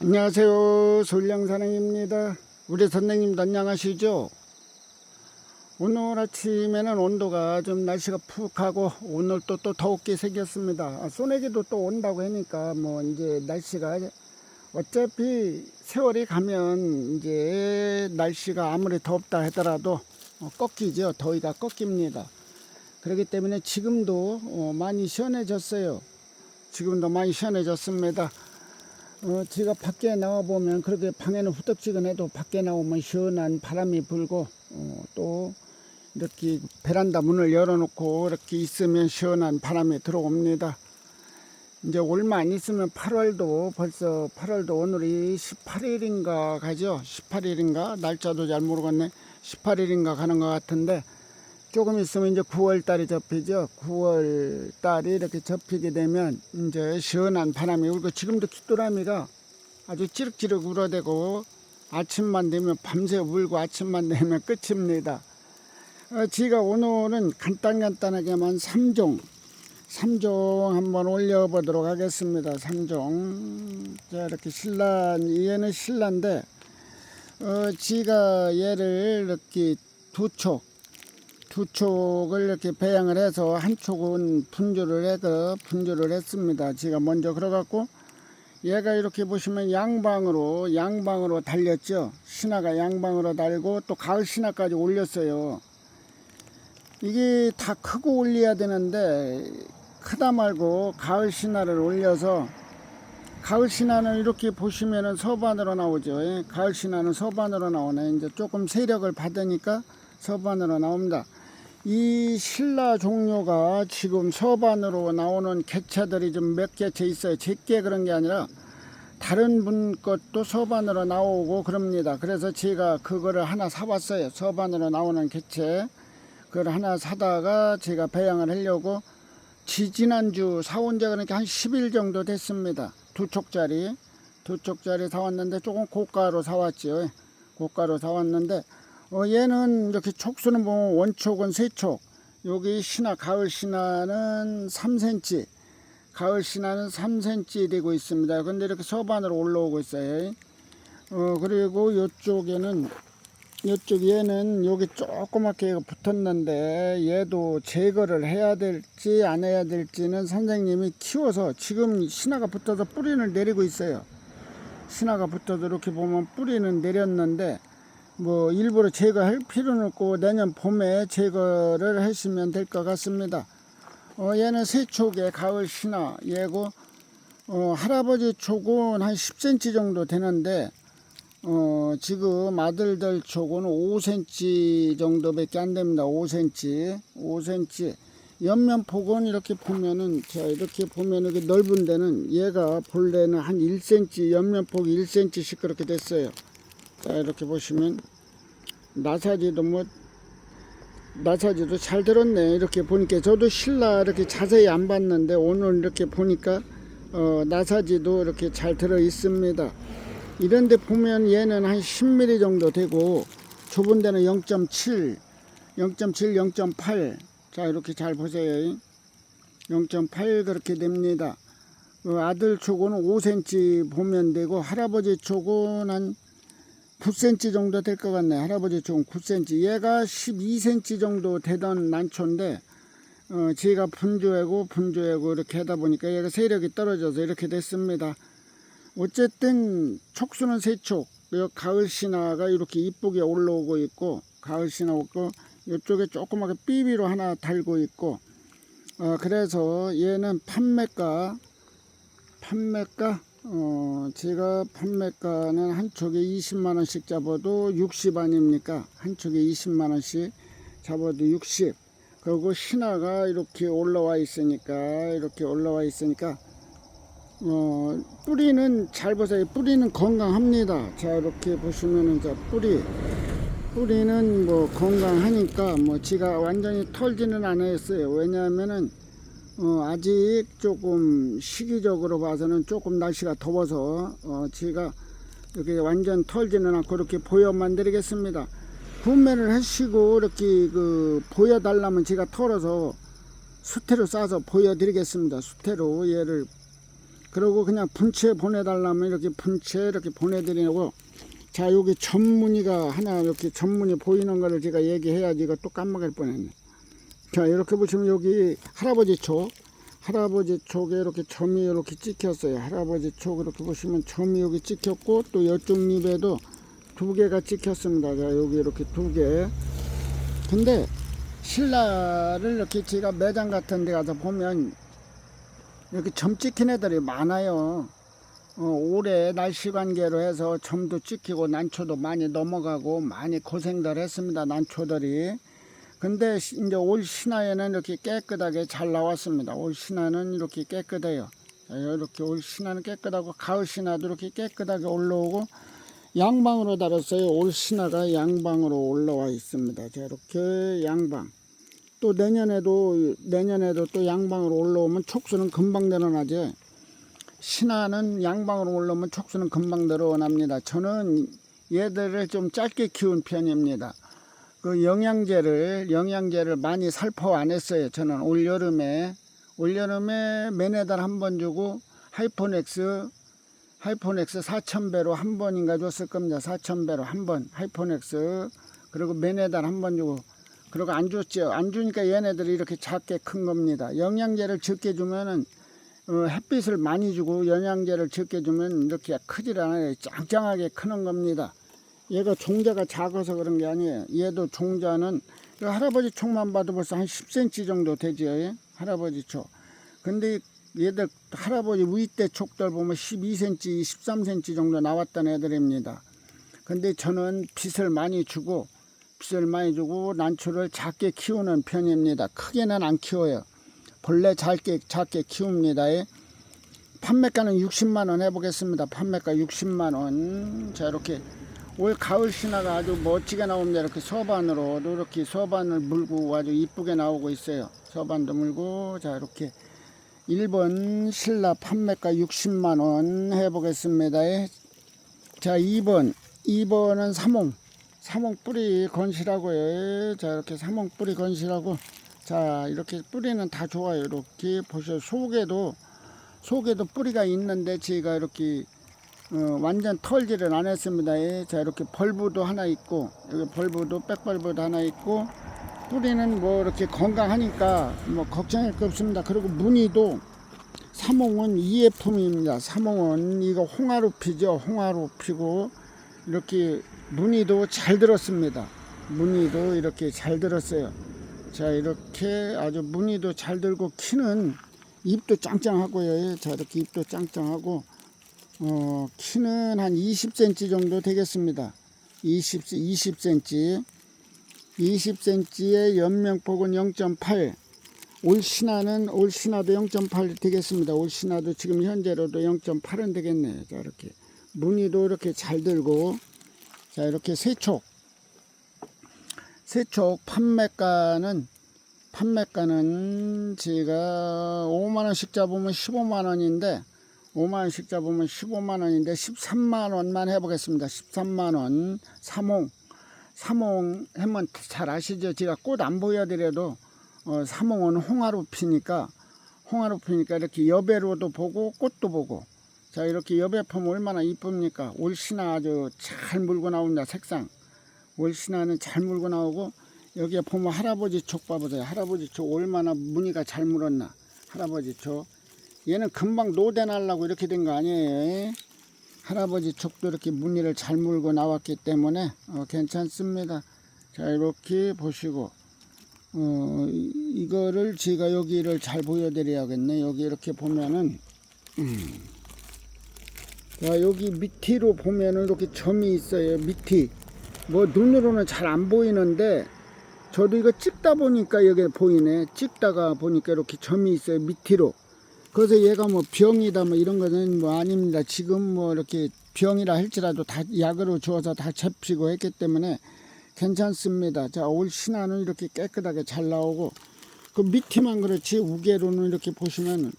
안녕하세요. 솔량사랑입니다. 우리 선생님도 안녕하시죠? 오늘 아침에는 온도가 좀 날씨가 푹하고 오늘 또, 또 더웠게 생겼습니다. 아, 소내기도 또 온다고 하니까 뭐 이제 날씨가 어차피 세월이 가면 이제 날씨가 아무리 덥다 하더라도 어, 꺾이죠. 더위가 꺾입니다. 그렇기 때문에 지금도 어, 많이 시원해졌어요. 지금도 많이 시원해졌습니다. 어, 제가 밖에 나와 보면 그렇게 방에는 후덥지근해도 밖에 나오면 시원한 바람이 불고 어, 또 이렇게 베란다 문을 열어놓고 이렇게 있으면 시원한 바람이 들어옵니다. 이제 얼마 안 있으면 8월도 벌써 8월도 오늘이 18일인가 가죠. 18일인가 날짜도 잘 모르겠네. 18일인가 가는 것 같은데 조금 있으면 이제 9월 달이 접히죠. 9월 달이 이렇게 접히게 되면 이제 시원한 바람이 울고 지금도 귀뚜라미가 아주 찌륵찌륵 울어대고 아침만 되면 밤새 울고 아침만 되면 끝입니다. 어, 제가 오늘은 간단간단하게만 3종 3종 한번 올려보도록 하겠습니다. 3종 자 이렇게 신라 얘는 신라인데 어, 지가 얘를 이렇게 두촉 두 촉을 이렇게 배양을 해서 한 촉은 분주를 해서 분주를 했습니다. 제가 먼저 그래갖고 얘가 이렇게 보시면 양방으로 양방으로 달렸죠. 신화가 양방으로 달고 또 가을 신화까지 올렸어요. 이게 다 크고 올려야 되는데 크다 말고 가을 신화를 올려서 가을 신화는 이렇게 보시면은 서반으로 나오죠. 예, 가을 신화는 서반으로 나오네. 이제 조금 세력을 받으니까 서반으로 나옵니다. 이 신라 종류가 지금 서반으로 나오는 개체들이 좀 몇 개체 있어요. 제게 그런 게 아니라 다른 분 것도 서반으로 나오고 그럽니다. 그래서 제가 그거를 하나 사봤어요. 서반으로 나오는 개체. 그걸 하나 사다가 제가 배양을 하려고 지지난주 사온 지가 그러니까 한 10일 정도 됐습니다. 두 촉짜리. 두 촉짜리 사왔는데 조금 고가로 사왔죠. 고가로 사왔는데 어, 얘는 이렇게 촉수는 보면 원촉은 세촉. 여기 신화, 가을 신화는 3cm. 가을 신화는 3cm 되고 있습니다. 근데 이렇게 서반으로 올라오고 있어요. 어, 그리고 이쪽에는 이쪽 얘는 여기 조그맣게 붙었는데 얘도 제거를 해야 될지 안 해야 될지는 선생님이 키워서 지금 신화가 붙어서 뿌리를 내리고 있어요. 신화가 붙어서 이렇게 보면 뿌리는 내렸는데 뭐 일부러 제거할 필요는 없고 내년 봄에 제거를 하시면 될 것 같습니다. 어, 얘는 세촉의 가을 신화 얘고 어, 할아버지 촉은 한 10cm 정도 되는데 어, 지금 아들들 촉은 5cm 정도밖에 안 됩니다. 5cm, 5cm. 옆면 폭은 이렇게 보면은 자 이렇게 보면 이렇게 넓은 데는 얘가 본래는 한 1cm 옆면 폭 1cm씩 그렇게 됐어요. 자 이렇게 보시면 나사지도 뭐 나사지도 잘 들었네 이렇게 보니까 저도 신라 이렇게 자세히 안 봤는데 오늘 이렇게 보니까 어, 나사지도 이렇게 잘 들어 있습니다. 이런데 보면 얘는 한 10mm 정도 되고 좁은 데는 0.7, 0.7, 0.8. 자 이렇게 잘 보세요. 0.8 그렇게 됩니다. 그 아들 촉은 5cm 보면 되고 할아버지 촉은 한 9cm 정도 될 것 같네. 할아버지 촉은 9cm. 얘가 12cm 정도 되던 난초인데 어, 제가 분주하고 분주하고 이렇게 하다 보니까 얘가 세력이 떨어져서 이렇게 됐습니다. 어쨌든 촉수는 세촉, 요 가을 신화가 이렇게 이쁘게 올라오고 있고 가을 신화 있고 이쪽에 조그맣게 삐비로 하나 달고 있고 어, 그래서 얘는 판매가 판매가 어, 제가 판매가는 한 촉에 20만 원씩 잡아도 60 아닙니까? 한 촉에 20만 원씩 잡아도 60. 그리고 신화가 이렇게 올라와 있으니까 이렇게 올라와 있으니까 어, 뿌리는 잘 보세요. 뿌리는 건강합니다. 자, 이렇게 보시면은 자, 뿌리. 뿌리는 뭐 건강하니까 뭐 지가 완전히 털지는 않았어요. 왜냐하면은 어, 아직 조금 시기적으로 봐서는 조금 날씨가 더워서 어, 제가 이렇게 완전 털지는 않고 이렇게 보여만 드리겠습니다. 분매를 하시고 이렇게 그 보여달라면 제가 털어서 수태로 싸서 보여드리겠습니다. 수태로 얘를 그리고 그냥 분체 보내달라면 이렇게 분체 이렇게 보내드리고 자 여기 전문의가 하나 이렇게 전문의 보이는 거를 제가 얘기해야지 이거 또 깜빡할 뻔했네 자 이렇게 보시면 여기 할아버지 쪽 할아버지 쪽에 이렇게 점이 이렇게 찍혔어요 할아버지 쪽 이렇게 보시면 점이 여기 찍혔고 또 이쪽 입에도 두 개가 찍혔습니다 자 여기 이렇게 두 개 근데 신라를 이렇게 제가 매장 같은 데 가서 보면 이렇게 점 찍힌 애들이 많아요. 어, 올해 날씨 관계로 해서 점도 찍히고 난초도 많이 넘어가고 많이 고생들 했습니다. 난초들이. 근데 시- 이제 올 신화에는 이렇게 깨끗하게 잘 나왔습니다. 올 신화는 이렇게 깨끗해요. 자, 이렇게 올 신화는 깨끗하고 가을 신화도 이렇게 깨끗하게 올라오고 양방으로 달았어요. 올 신화가 양방으로 올라와 있습니다. 자, 이렇게 양방. 또 내년에도 내년에도 또 양방으로 올라오면 촉수는 금방 늘어나지. 신화는 양방으로 올라오면 촉수는 금방 늘어납니다. 저는 얘들을 좀 짧게 키운 편입니다. 그 영양제를 영양제를 많이 살포 안 했어요. 저는 올 여름에 올 여름에 매네달 한 번 주고 하이포넥스 하이포넥스 4,000배로 한 번인가 줬을 겁니다. 4,000배로 한 번 하이포넥스 그리고 매네달 한 번 주고 그리고 안 줬죠. 안 주니까 얘네들이 이렇게 작게 큰 겁니다. 영양제를 적게 주면은 어, 햇빛을 많이 주고 영양제를 적게 주면 이렇게 크질 않아요. 짱짱하게 크는 겁니다. 얘가 종자가 작아서 그런 게 아니에요. 얘도 종자는 이 할아버지 촉만 봐도 벌써 한 10cm 정도 되죠. 예? 할아버지 촉. 근데 얘들 할아버지 위대 촉들 보면 12cm, 13cm 정도 나왔던 애들입니다. 근데 저는 빛을 많이 주고 빛을 많이 주고 난초를 작게 키우는 편입니다. 크게는 안 키워요. 본래 작게 작게 키웁니다. 예. 판매가는 60만 원 해보겠습니다. 판매가 60만 원. 자 이렇게 올 가을 신화가 아주 멋지게 나옵니다. 이렇게 서반으로 이렇게 서반을 물고 아주 이쁘게 나오고 있어요. 서반도 물고 자 이렇게 1번 신라 판매가 60만 원 해보겠습니다. 예. 자 2번 2번은 삼홍 삼홍 뿌리 건실하고요. 자 이렇게 삼홍 뿌리 건실하고 자 이렇게 뿌리는 다 좋아요. 이렇게 보셔 속에도 속에도 뿌리가 있는데 제가 이렇게 어, 완전 털질을 안 했습니다. 예. 자 이렇게 벌브도 하나 있고 여기 벌브도 백벌브도 하나 있고 뿌리는 뭐 이렇게 건강하니까 뭐 걱정할 거 없습니다. 그리고 무늬도 삼홍은 이예품입니다. 삼홍은 이거 홍화루피죠. 홍화루피고 이렇게 무늬도 잘 들었습니다. 무늬도 이렇게 잘 들었어요. 자 이렇게 아주 무늬도 잘 들고 키는 입도 짱짱하고요. 자 이렇게 입도 짱짱하고 어, 키는 한 20cm 정도 되겠습니다. 20, 20cm 20cm의 연명폭은 0.8 올 신화는 올 신화도 0.8 되겠습니다. 올 신화도 지금 현재로도 0.8은 되겠네요. 자 이렇게 무늬도 이렇게 잘 들고 자 이렇게 세촉 세촉 판매가는 판매가는 제가 5만 원씩 잡으면 15만 원인데 5만 원씩 잡으면 15만 원인데 13만 원만 해보겠습니다. 13만 원 삼홍 삼홍 하면 잘 아시죠? 제가 꽃 안 보여드려도 어, 삼홍은 홍화로 피니까 홍화로 피니까 이렇게 여배로도 보고 꽃도 보고 자 이렇게 여배 품 얼마나 이쁩니까? 올신화 아주 잘 물고 나옵니다. 색상 올신화는 잘 물고 나오고 여기에 보면 할아버지 촉 봐보세요. 할아버지 촉 얼마나 무늬가 잘 물었나. 할아버지 촉 얘는 금방 노대 날라고 이렇게 된 거 아니에요. 할아버지 촉도 이렇게 무늬를 잘 물고 나왔기 때문에 어, 괜찮습니다. 자 이렇게 보시고 어, 이- 이거를 제가 여기를 잘 보여드려야겠네. 여기 이렇게 보면은 음. 자 여기 밑으로 보면은 이렇게 점이 있어요. 밑이 뭐 눈으로는 잘 안 보이는데 저도 이거 찍다 보니까 여기 보이네. 찍다가 보니까 이렇게 점이 있어요. 밑으로. 그래서 얘가 뭐 병이다 뭐 이런 거는 뭐 아닙니다. 지금 뭐 이렇게 병이라 할지라도 다 약으로 주어서 다 잡히고 했기 때문에 괜찮습니다. 자, 올 신화는 이렇게 깨끗하게 잘 나오고 그 밑에만 그렇지 우계로는 이렇게 보시면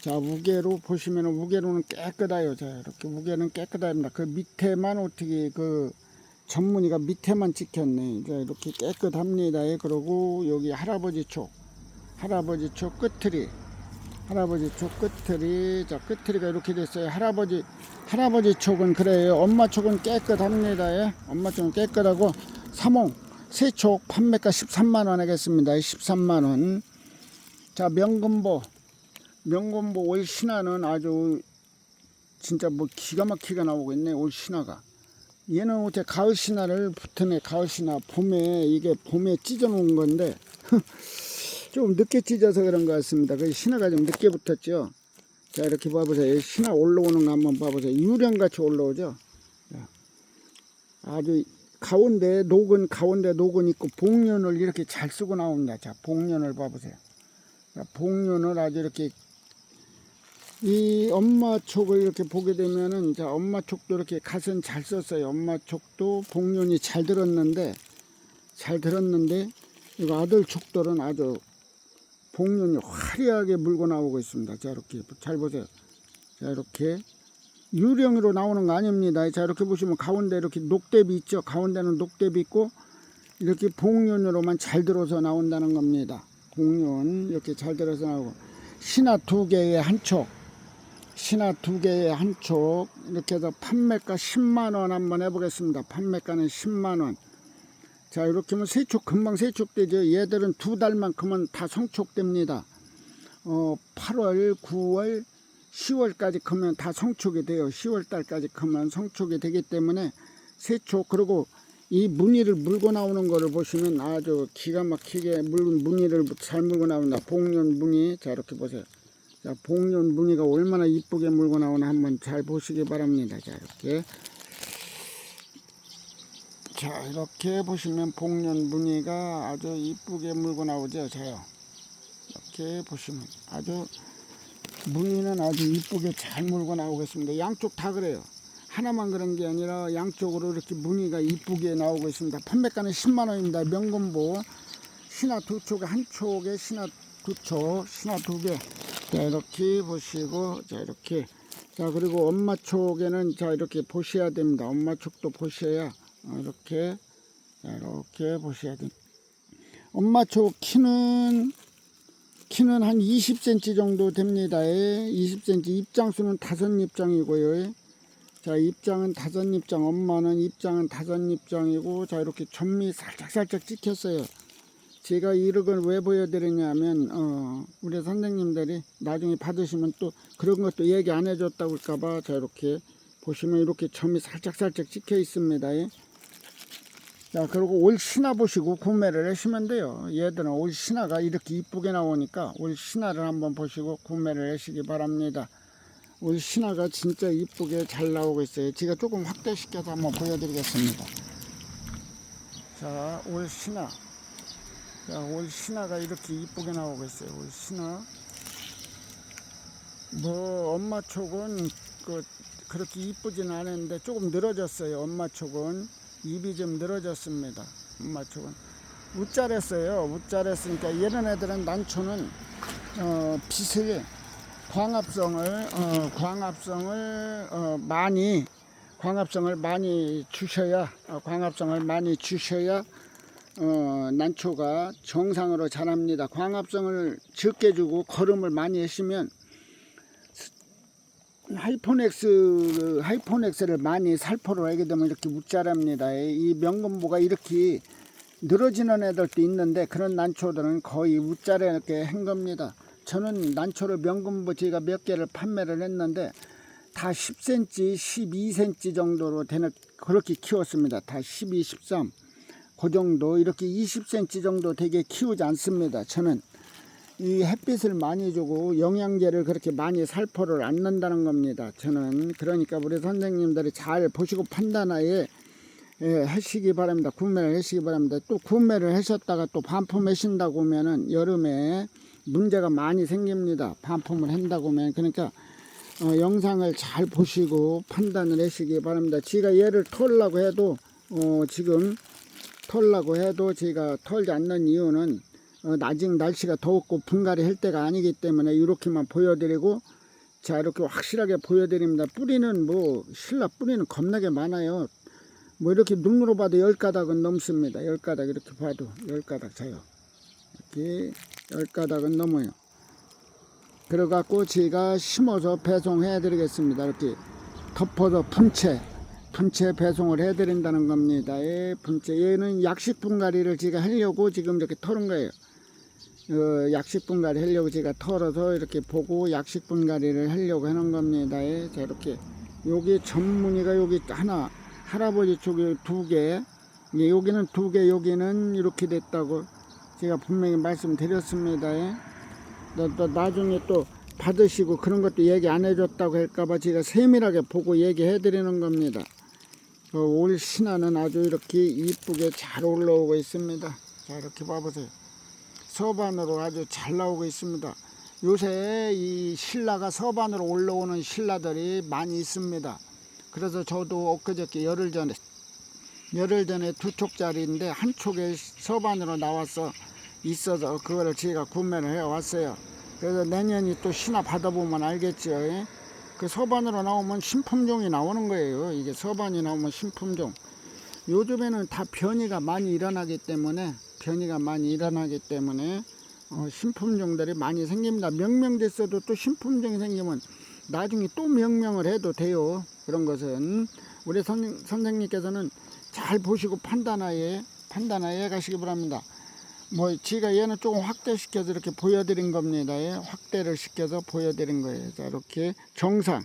자 우계로 보시면 우계로는 깨끗해요. 자 이렇게 우계는 깨끗합니다. 그 밑에만 어떻게 그 전문의가 밑에만 찍혔네. 자 이렇게 깨끗합니다. 예, 그리고 여기 할아버지 촉 할아버지 촉 끝들이 할아버지 쪽 끝틀이 자 끝틀이가 이렇게 됐어요. 할아버지 할아버지 촉은 그래요. 엄마 촉은 깨끗합니다. 예? 엄마 촉은 깨끗하고 사몽 세촉 판매가 13만 원 하겠습니다. 13만 원. 자 명금보. 명금보 올 신화는 아주 진짜 뭐 기가 막히게 나오고 있네 올 신화가. 얘는 어째 가을 신화를 붙으네 가을 신화 봄에 이게 봄에 찢어 놓은 건데 좀 늦게 찢어서 그런 것 같습니다. 그 신화가 좀 늦게 붙었죠? 자 이렇게 봐보세요. 신화 올라오는 거 한번 봐보세요. 유령같이 올라오죠? 자, 아주 가운데 녹은 가운데 녹은 있고 복륜을 이렇게 잘 쓰고 나옵니다. 자 복륜을 봐보세요. 자, 복륜을 아주 이렇게 이 엄마 촉을 이렇게 보게 되면은 자 엄마 촉도 이렇게 갓은 잘 썼어요. 엄마 촉도 복륜이 잘 들었는데 잘 들었는데 이거 아들 촉들은 아주 복륜이 화려하게 물고 나오고 있습니다. 자 이렇게 잘 보세요. 자 이렇게 유령으로 나오는 거 아닙니다. 자 이렇게 보시면 가운데 이렇게 녹대비 있죠? 가운데는 녹대비 있고 이렇게 복륜으로만 잘 들어서 나온다는 겁니다. 복륜 이렇게 잘 들어서 나오고 신화 두 개의 한촉 신화 두 개의 한 촉. 이렇게 해서 판매가 10만 원 한번 해보겠습니다. 판매가는 10만 원. 자 이렇게 하면 세촉 금방 세촉되죠. 얘들은 두 달만큼은 다 성촉됩니다. 어 8월, 9월, 10월까지 크면 다 성촉이 돼요. 10월 달까지 크면 성촉이 되기 때문에 세촉 그리고 이 무늬를 물고 나오는 거를 보시면 아주 기가 막히게 물, 무늬를 잘 물고 나온다. 복륜 무늬 자 이렇게 보세요. 자, 복륜 무늬가 얼마나 이쁘게 물고 나오나 한번 잘 보시기 바랍니다. 자, 이렇게. 자, 이렇게 보시면 복륜 무늬가 아주 이쁘게 물고 나오죠. 자요. 이렇게 보시면 아주 무늬는 아주 이쁘게 잘 물고 나오겠습니다. 양쪽 다 그래요. 하나만 그런 게 아니라 양쪽으로 이렇게 무늬가 이쁘게 나오고 있습니다. 판매가는 10만 원입니다. 명금보 신화 두 촉에 한 촉에 신화 두 촉, 신화 두 개. 자 이렇게 보시고 자 이렇게 자 그리고 엄마 촉에는 자 이렇게 보셔야 됩니다 엄마 촉도 보셔야 어, 이렇게 자 이렇게 보셔야 됩니다 엄마 촉 키는 키는 한 20cm 정도 됩니다 예. 20cm 입장수는 다섯 입장이고요 자 입장은 다섯 입장 엄마는 입장은 다섯 입장이고 자 이렇게 전미 살짝 살짝 찍혔어요 제가 이런 왜 보여드리냐면 어, 우리 선생님들이 나중에 받으시면 또 그런 것도 얘기 안 해줬다고 할까봐 자 이렇게 보시면 이렇게 점이 살짝 살짝 찍혀 있습니다 예. 자 그리고 올 신화 보시고 구매를 하시면 돼요 얘들은 올 신화가 이렇게 이쁘게 나오니까 올 신화를 한번 보시고 구매를 하시기 바랍니다 올 신화가 진짜 이쁘게 잘 나오고 있어요 제가 조금 확대시켜서 한번 보여드리겠습니다 자올 신화 자, 올 신화가 이렇게 이쁘게 나오고 있어요. 올 신화. 뭐 엄마 촉은 그 그렇게 이쁘진 않은데 조금 늘어졌어요. 엄마 촉은 입이 좀 늘어졌습니다. 엄마 촉은 우짜랬어요. 우짜랬으니까 이런 애들은 난초는 어, 빛을 광합성을 어, 광합성을 어, 많이 광합성을 많이 주셔야 어, 광합성을 많이 주셔야 어, 난초가 정상으로 자랍니다. 광합성을 적게 주고 거름을 많이 했으면 하이포넥스 하이포넥스를 많이 살포를 하게 되면 이렇게 못 자랍니다. 이 명금보가 이렇게 늘어지는 애들도 있는데 그런 난초들은 거의 웃자르게 한 겁니다. 저는 난초를 명금보 제가 몇 개를 판매를 했는데 다 10cm, 12cm 정도로 되는 그렇게 키웠습니다. 다 12, 13. 그 정도 이렇게 20cm 정도 되게 키우지 않습니다. 저는 이 햇빛을 많이 주고 영양제를 그렇게 많이 살포를 않는다는 겁니다. 저는 그러니까 우리 선생님들이 잘 보시고 판단하에 예, 하시기 바랍니다. 구매를 하시기 바랍니다. 또 구매를 하셨다가 또 반품하신다고 하면은 여름에 문제가 많이 생깁니다. 반품을 한다고 하면 그러니까 어, 영상을 잘 보시고 판단을 하시기 바랍니다. 제가 얘를 털려고 해도 어, 지금 털라고 해도 제가 털지 않는 이유는 어, 아직 날씨가 더웠고 분갈이 할 때가 아니기 때문에 이렇게만 보여드리고 자 이렇게 확실하게 보여드립니다. 뿌리는 뭐 신라 뿌리는 겁나게 많아요. 뭐 이렇게 눈으로 봐도 열 가닥은 넘습니다. 열 가닥 이렇게 봐도 열 가닥 자요. 이렇게 열 가닥은 넘어요. 그래갖고 제가 심어서 배송해 드리겠습니다. 이렇게 덮어서 분채, 분채 배송을 해 드린다는 겁니다. 예, 분채. 얘는 약식 분갈이를 제가 하려고 지금 이렇게 털은 거예요. 어, 약식 분갈이 하려고 제가 털어서 이렇게 보고 약식 분갈이를 하려고 하는 겁니다. 예, 자, 이렇게. 여기 전문이가 여기 하나, 할아버지 쪽에 두 개, 예, 여기는 두 개, 여기는 이렇게 됐다고 제가 분명히 말씀드렸습니다. 예. 또, 또 나중에 또 받으시고 그런 것도 얘기 안 해줬다고 할까봐 제가 세밀하게 보고 얘기해 드리는 겁니다. 어, 올 신화는 아주 이렇게 이쁘게 잘 올라오고 있습니다. 자 이렇게 봐보세요. 서반으로 아주 잘 나오고 있습니다. 요새 이 신라가 서반으로 올라오는 신라들이 많이 있습니다. 그래서 저도 엊그저께 열흘 전에 열흘 전에 두 촉짜리인데 한 촉에 서반으로 나와서 있어서 그거를 제가 구매를 해 왔어요. 그래서 내년이 또 신화 받아보면 알겠죠. 예? 그 서반으로 나오면 신품종이 나오는 거예요. 이게 서반이 나오면 신품종. 요즘에는 다 변이가 많이 일어나기 때문에 변이가 많이 일어나기 때문에 어, 신품종들이 많이 생깁니다. 명명됐어도 또 신품종이 생기면 나중에 또 명명을 해도 돼요. 그런 것은 우리 선, 선생님께서는 잘 보시고 판단하에 판단하에 가시기 바랍니다. 뭐 제가 얘는 조금 확대시켜서 이렇게 보여드린 겁니다. 예, 확대를 시켜서 보여드린 거예요. 자 이렇게 정상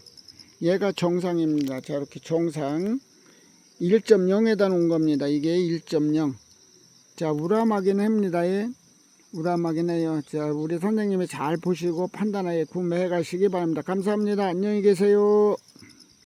얘가 정상입니다. 자 이렇게 정상 1.0에다 놓은 겁니다. 이게 1.0. 자 우라마긴 합니다. 예. 우라마긴 해요. 자 우리 선생님이 잘 보시고 판단하에 구매해 가시기 바랍니다. 감사합니다. 안녕히 계세요.